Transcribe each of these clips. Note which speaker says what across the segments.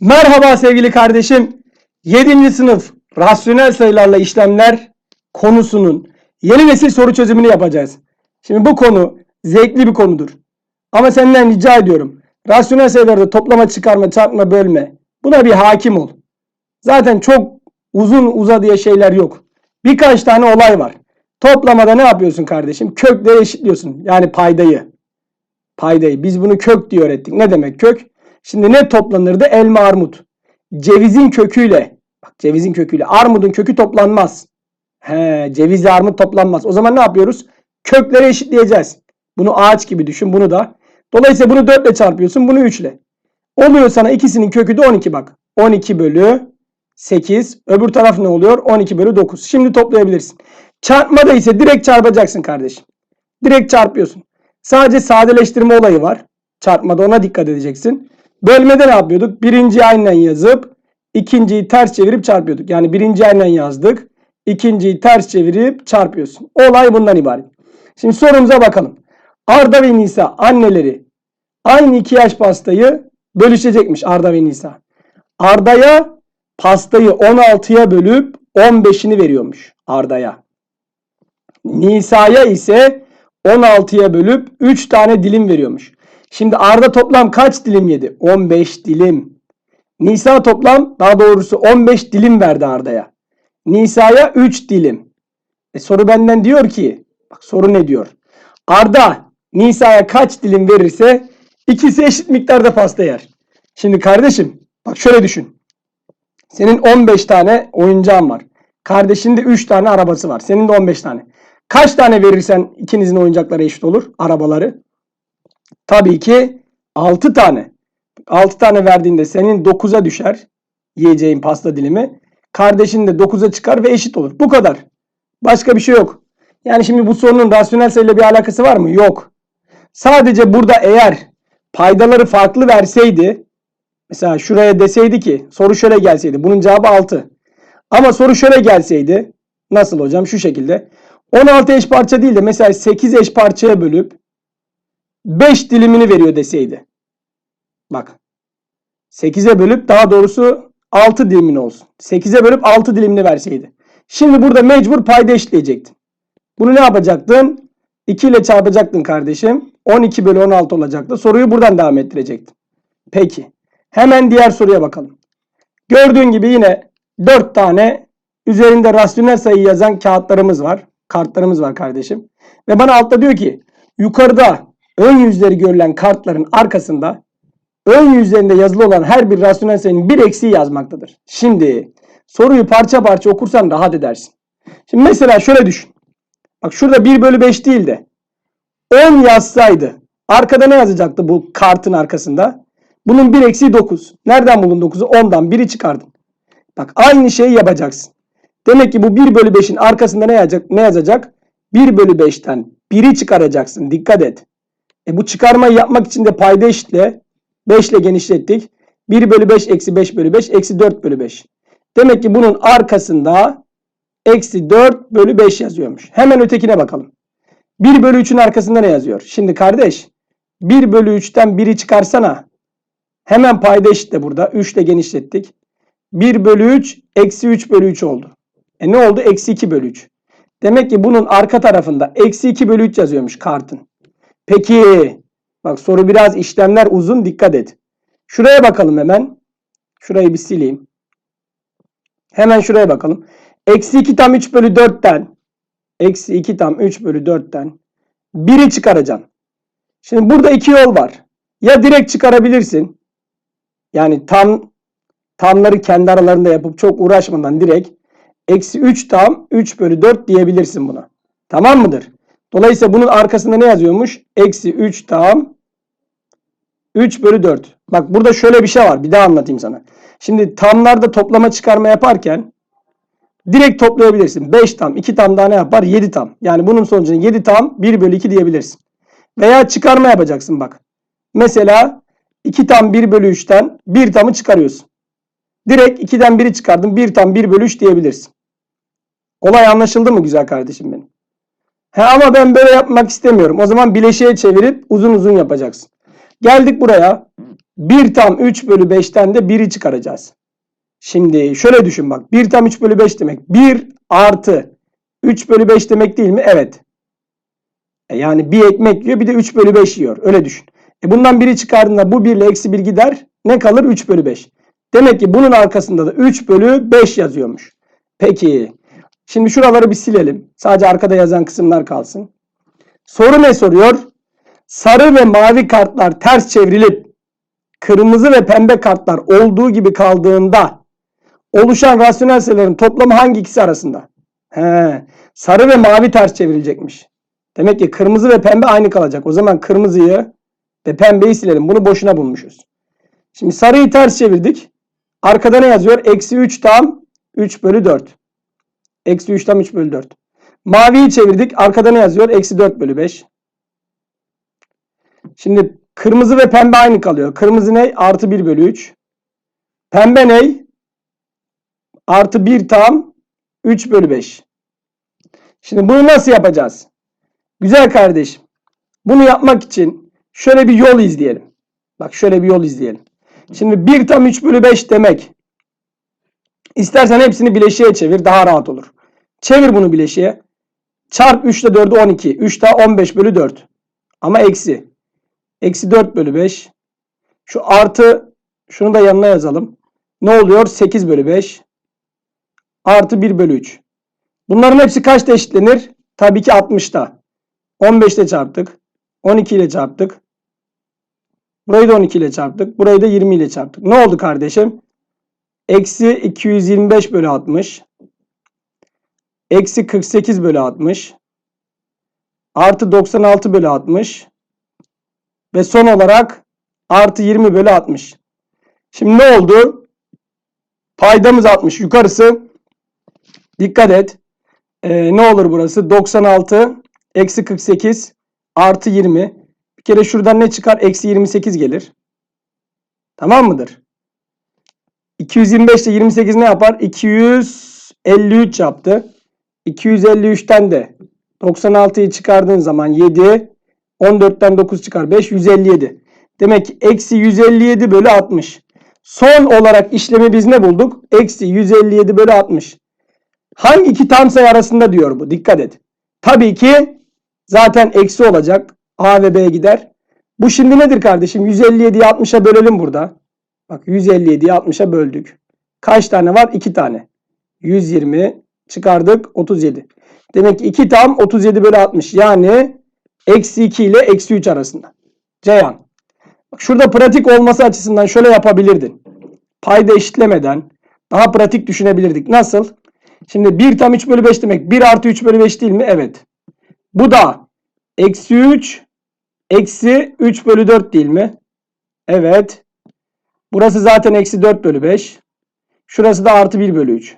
Speaker 1: Merhaba sevgili kardeşim. 7. sınıf rasyonel sayılarla işlemler konusunun yeni nesil soru çözümünü yapacağız. Şimdi bu konu zevkli bir konudur. Ama senden rica ediyorum. Rasyonel sayılarda toplama, çıkarma, çarpma, bölme. Buna bir hakim ol. Zaten çok uzun uzadıya şeyler yok. Birkaç tane olay var. Toplamada ne yapıyorsun kardeşim? Kökleri eşitliyorsun. Yani paydayı. Paydayı. Biz bunu kök diye öğrettik. Ne demek kök? Şimdi ne toplanırdı? Elma armut. Cevizin köküyle. Bak cevizin köküyle. Armudun kökü toplanmaz. He, cevizle armut toplanmaz. O zaman ne yapıyoruz? Kökleri eşitleyeceğiz. Bunu ağaç gibi düşün. Bunu da. Dolayısıyla bunu 4 ile çarpıyorsun. Bunu 3 ile. Oluyor sana ikisinin kökü de 12 bak. 12 bölü 8. Öbür taraf ne oluyor? 12 bölü 9. Şimdi toplayabilirsin. Çarpmada ise direkt çarpacaksın kardeşim. Direkt çarpıyorsun. Sadece sadeleştirme olayı var. Çarpmada ona dikkat edeceksin. Bölmede ne yapıyorduk? Birinciyi aynen yazıp ikinciyi ters çevirip çarpıyorduk. Yani birinciyi aynen yazdık. ikinciyi ters çevirip çarpıyorsun. Olay bundan ibaret. Şimdi sorumuza bakalım. Arda ve Nisa anneleri aynı iki yaş pastayı bölüşecekmiş Arda ve Nisa. Arda'ya pastayı 16'ya bölüp 15'ini veriyormuş Arda'ya. Nisa'ya ise 16'ya bölüp 3 tane dilim veriyormuş. Şimdi Arda toplam kaç dilim yedi? 15 dilim. Nisa toplam daha doğrusu 15 dilim verdi Arda'ya. Nisa'ya 3 dilim. E soru benden diyor ki bak soru ne diyor? Arda Nisa'ya kaç dilim verirse ikisi eşit miktarda pasta yer. Şimdi kardeşim bak şöyle düşün. Senin 15 tane oyuncağın var. Kardeşinin de 3 tane arabası var. Senin de 15 tane. Kaç tane verirsen ikinizin oyuncakları eşit olur? Arabaları. Tabii ki 6 tane. 6 tane verdiğinde senin 9'a düşer yiyeceğin pasta dilimi. Kardeşin de 9'a çıkar ve eşit olur. Bu kadar. Başka bir şey yok. Yani şimdi bu sorunun rasyonel sayıyla bir alakası var mı? Yok. Sadece burada eğer paydaları farklı verseydi mesela şuraya deseydi ki soru şöyle gelseydi bunun cevabı 6. Ama soru şöyle gelseydi nasıl hocam şu şekilde 16 eş parça değil de mesela 8 eş parçaya bölüp 5 dilimini veriyor deseydi. Bak. 8'e bölüp daha doğrusu 6 dilimini olsun. 8'e bölüp 6 dilimini verseydi. Şimdi burada mecbur payda eşitleyecektin. Bunu ne yapacaktın? 2 ile çarpacaktın kardeşim. 12 bölü 16 olacaktı. Soruyu buradan devam ettirecektin. Peki. Hemen diğer soruya bakalım. Gördüğün gibi yine 4 tane üzerinde rasyonel sayı yazan kağıtlarımız var. Kartlarımız var kardeşim. Ve bana altta diyor ki yukarıda ön yüzleri görülen kartların arkasında ön yüzlerinde yazılı olan her bir rasyonel sayının bir eksiği yazmaktadır. Şimdi soruyu parça parça okursan rahat edersin. Şimdi mesela şöyle düşün. Bak şurada 1 bölü 5 değil de 10 yazsaydı arkada ne yazacaktı bu kartın arkasında? Bunun bir eksiği 9. Nereden buldun 9'u? 10'dan 1'i çıkardın. Bak aynı şeyi yapacaksın. Demek ki bu 1 bölü 5'in arkasında ne yazacak? Ne yazacak? 1 bölü 5'ten 1'i çıkaracaksın. Dikkat et. E bu çıkarmayı yapmak için de payda eşitle. 5 ile genişlettik. 1 bölü 5 eksi 5 bölü 5 eksi 4 bölü 5. Demek ki bunun arkasında eksi 4 bölü 5 yazıyormuş. Hemen ötekine bakalım. 1 bölü 3'ün arkasında ne yazıyor? Şimdi kardeş 1 bölü 3'ten 1'i çıkarsana. Hemen payda eşitle burada. 3 ile genişlettik. 1 bölü 3 eksi 3 bölü 3 oldu. E ne oldu? Eksi 2 bölü 3. Demek ki bunun arka tarafında eksi 2 bölü 3 yazıyormuş kartın. Peki bak soru biraz işlemler uzun dikkat et. Şuraya bakalım hemen. Şurayı bir sileyim. Hemen şuraya bakalım. Eksi 2 tam 3 bölü 4'ten eksi 2 tam 3 bölü 4'ten 1'i çıkaracağım. Şimdi burada iki yol var. Ya direkt çıkarabilirsin. Yani tam tamları kendi aralarında yapıp çok uğraşmadan direkt eksi 3 tam 3 bölü 4 diyebilirsin buna. Tamam mıdır? Dolayısıyla bunun arkasında ne yazıyormuş? Eksi 3 tam 3 bölü 4. Bak burada şöyle bir şey var. Bir daha anlatayım sana. Şimdi tamlarda toplama çıkarma yaparken direkt toplayabilirsin. 5 tam 2 tam daha ne yapar? 7 tam. Yani bunun sonucunu 7 tam 1 bölü 2 diyebilirsin. Veya çıkarma yapacaksın bak. Mesela 2 tam 1 bölü 3'ten 1 tamı çıkarıyorsun. Direkt 2'den 1'i çıkardın. 1 tam 1 bölü 3 diyebilirsin. Olay anlaşıldı mı güzel kardeşim benim? He ama ben böyle yapmak istemiyorum. O zaman bileşiğe çevirip uzun uzun yapacaksın. Geldik buraya. 1 tam 3 bölü 5'ten de 1'i çıkaracağız. Şimdi şöyle düşün bak. 1 tam 3 bölü 5 demek. 1 artı 3 bölü 5 demek değil mi? Evet. E yani bir ekmek yiyor bir de 3 bölü 5 yiyor. Öyle düşün. E bundan biri çıkardığında bu 1 ile eksi 1 gider. Ne kalır? 3 bölü 5. Demek ki bunun arkasında da 3 bölü 5 yazıyormuş. Peki. Şimdi şuraları bir silelim. Sadece arkada yazan kısımlar kalsın. Soru ne soruyor? Sarı ve mavi kartlar ters çevrilip kırmızı ve pembe kartlar olduğu gibi kaldığında oluşan rasyonel sayıların toplamı hangi ikisi arasında? He, sarı ve mavi ters çevrilecekmiş. Demek ki kırmızı ve pembe aynı kalacak. O zaman kırmızıyı ve pembeyi silelim. Bunu boşuna bulmuşuz. Şimdi sarıyı ters çevirdik. Arkada ne yazıyor? Eksi 3 tam 3 bölü 4. Eksi 3 tam 3 bölü 4. Maviyi çevirdik. Arkada ne yazıyor? Eksi 4 bölü 5. Şimdi kırmızı ve pembe aynı kalıyor. Kırmızı ne? Artı 1 bölü 3. Pembe ne? Artı 1 tam 3 bölü 5. Şimdi bunu nasıl yapacağız? Güzel kardeşim. Bunu yapmak için şöyle bir yol izleyelim. Bak şöyle bir yol izleyelim. Şimdi 1 tam 3 bölü 5 demek. İstersen hepsini bileşiğe çevir. Daha rahat olur. Çevir bunu bileşiğe. Çarp 3 ile 4'ü 12. 3 daha 15 bölü 4. Ama eksi. Eksi 4 bölü 5. Şu artı şunu da yanına yazalım. Ne oluyor? 8 bölü 5. Artı 1 bölü 3. Bunların hepsi kaçta eşitlenir? Tabii ki 60'ta. 15 ile çarptık. 12 ile çarptık. Burayı da 12 ile çarptık. Burayı da 20 ile çarptık. Ne oldu kardeşim? Eksi 225 bölü 60. Eksi 48 bölü 60. Artı 96 bölü 60. Ve son olarak artı 20 bölü 60. Şimdi ne oldu? Paydamız 60. Yukarısı dikkat et. Ee, ne olur burası? 96 eksi 48 artı 20. Bir kere şuradan ne çıkar? Eksi 28 gelir. Tamam mıdır? 225 ile 28 ne yapar? 253 yaptı. 253'ten de 96'yı çıkardığın zaman 7. 14'ten 9 çıkar 5. 157. Demek ki eksi 157 bölü 60. Son olarak işlemi biz ne bulduk? Eksi 157 bölü 60. Hangi iki tam sayı arasında diyor bu? Dikkat et. Tabii ki zaten eksi olacak. A ve B gider. Bu şimdi nedir kardeşim? 157'yi 60'a bölelim burada. Bak 157'yi 60'a böldük. Kaç tane var? 2 tane. 120 çıkardık 37. Demek ki 2 tam 37 bölü 60. Yani eksi 2 ile eksi 3 arasında. Ceyhan. Bak şurada pratik olması açısından şöyle yapabilirdin. Payda eşitlemeden daha pratik düşünebilirdik. Nasıl? Şimdi 1 tam 3 bölü 5 demek 1 artı 3 bölü 5 değil mi? Evet. Bu da eksi 3 eksi 3 bölü 4 değil mi? Evet. Burası zaten eksi 4 bölü 5. Şurası da artı 1 bölü 3.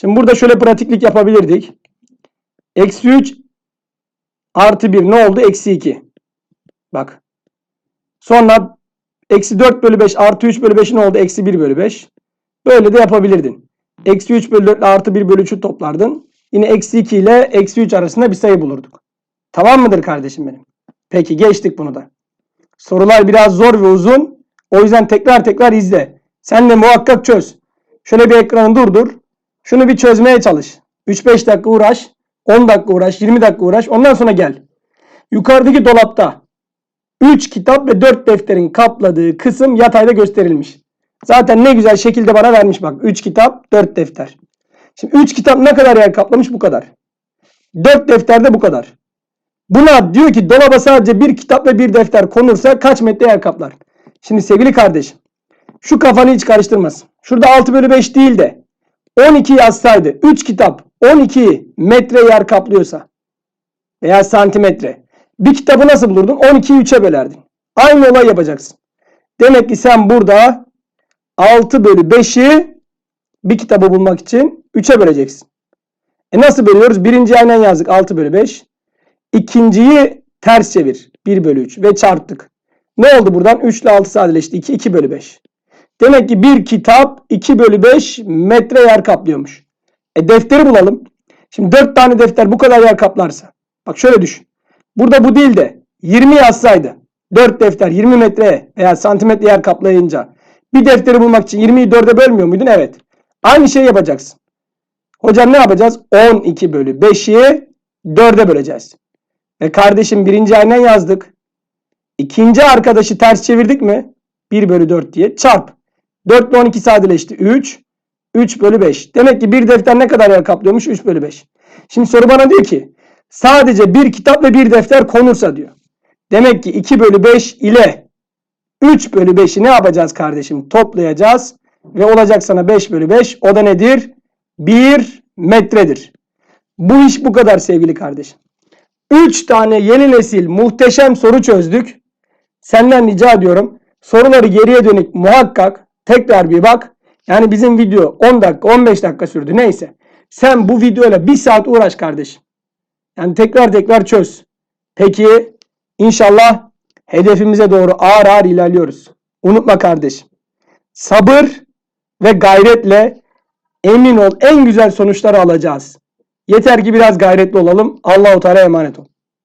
Speaker 1: Şimdi burada şöyle pratiklik yapabilirdik. Eksi 3 artı 1 ne oldu? Eksi 2. Bak. Sonra eksi 4 bölü 5 artı 3 bölü 5 ne oldu? Eksi 1 bölü 5. Böyle de yapabilirdin. Eksi 3 bölü 4 ile artı 1 bölü 3'ü toplardın. Yine eksi 2 ile eksi 3 arasında bir sayı bulurduk. Tamam mıdır kardeşim benim? Peki geçtik bunu da. Sorular biraz zor ve uzun. O yüzden tekrar tekrar izle. Sen de muhakkak çöz. Şöyle bir ekranı durdur. Şunu bir çözmeye çalış. 3-5 dakika uğraş. 10 dakika uğraş. 20 dakika uğraş. Ondan sonra gel. Yukarıdaki dolapta 3 kitap ve 4 defterin kapladığı kısım yatayda gösterilmiş. Zaten ne güzel şekilde bana vermiş bak. 3 kitap, 4 defter. Şimdi 3 kitap ne kadar yer kaplamış? Bu kadar. 4 defter de bu kadar. Buna diyor ki dolaba sadece bir kitap ve bir defter konursa kaç metre yer kaplar? Şimdi sevgili kardeşim şu kafanı hiç karıştırmasın. Şurada 6 bölü 5 değil de 12 yazsaydı 3 kitap 12 metre yer kaplıyorsa veya santimetre bir kitabı nasıl bulurdun? 12'yi 3'e bölerdin. Aynı olay yapacaksın. Demek ki sen burada 6 bölü 5'i bir kitabı bulmak için 3'e böleceksin. E nasıl bölüyoruz? Birinci aynen yazdık 6 bölü 5. İkinciyi ters çevir. 1 bölü 3 ve çarptık. Ne oldu buradan? 3 ile 6 sadeleşti. 2, 2 bölü 5. Demek ki bir kitap 2 bölü 5 metre yer kaplıyormuş. E defteri bulalım. Şimdi 4 tane defter bu kadar yer kaplarsa. Bak şöyle düşün. Burada bu değil de 20 yazsaydı. 4 defter 20 metre veya santimetre yer kaplayınca bir defteri bulmak için 20'yi 4'e bölmüyor muydun? Evet. Aynı şeyi yapacaksın. Hocam ne yapacağız? 12 bölü 5'i 4'e böleceğiz. Ve kardeşim birinci aynen yazdık. İkinci arkadaşı ters çevirdik mi? 1 bölü 4 diye çarp. 4 ile 12 sadeleşti. 3. 3 bölü 5. Demek ki bir defter ne kadar yer kaplıyormuş? 3 bölü 5. Şimdi soru bana diyor ki sadece bir kitap ve bir defter konursa diyor. Demek ki 2 bölü 5 ile 3 bölü 5'i ne yapacağız kardeşim? Toplayacağız. Ve olacak sana 5 bölü 5. O da nedir? 1 metredir. Bu iş bu kadar sevgili kardeşim. 3 tane yeni nesil muhteşem soru çözdük. Senden rica ediyorum. Soruları geriye dönük muhakkak tekrar bir bak. Yani bizim video 10 dakika 15 dakika sürdü neyse. Sen bu videoyla 1 saat uğraş kardeşim. Yani tekrar tekrar çöz. Peki inşallah hedefimize doğru ağır ağır ilerliyoruz. Unutma kardeşim. Sabır ve gayretle emin ol en güzel sonuçları alacağız. Yeter ki biraz gayretli olalım. Allahu Teala emanet ol.